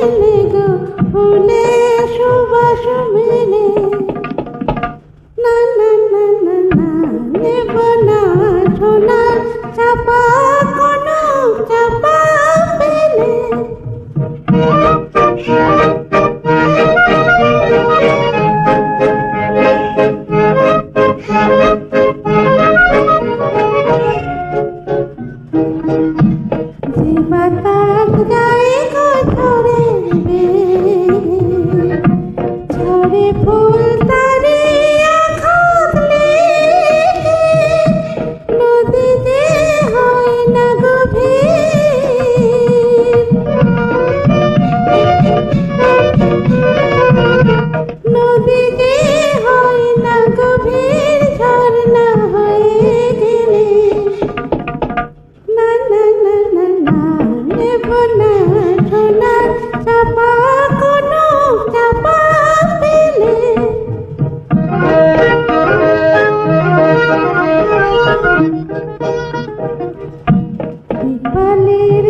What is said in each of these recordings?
মেলে গো ফুলে সুবাস মেলে। না না চাপা কোনো চাপা মেলে। বাতাস গায়ে কথা খালি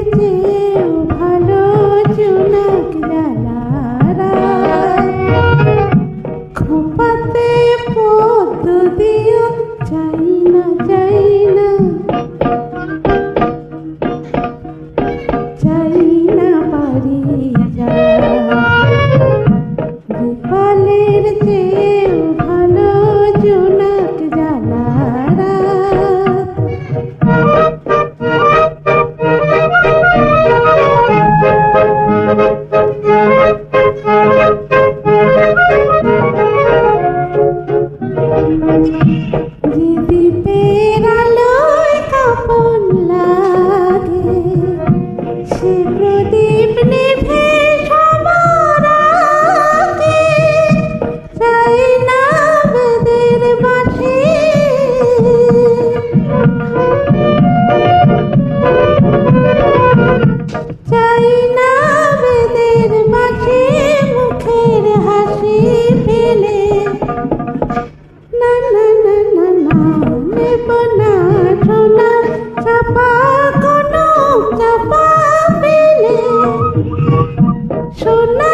শোনা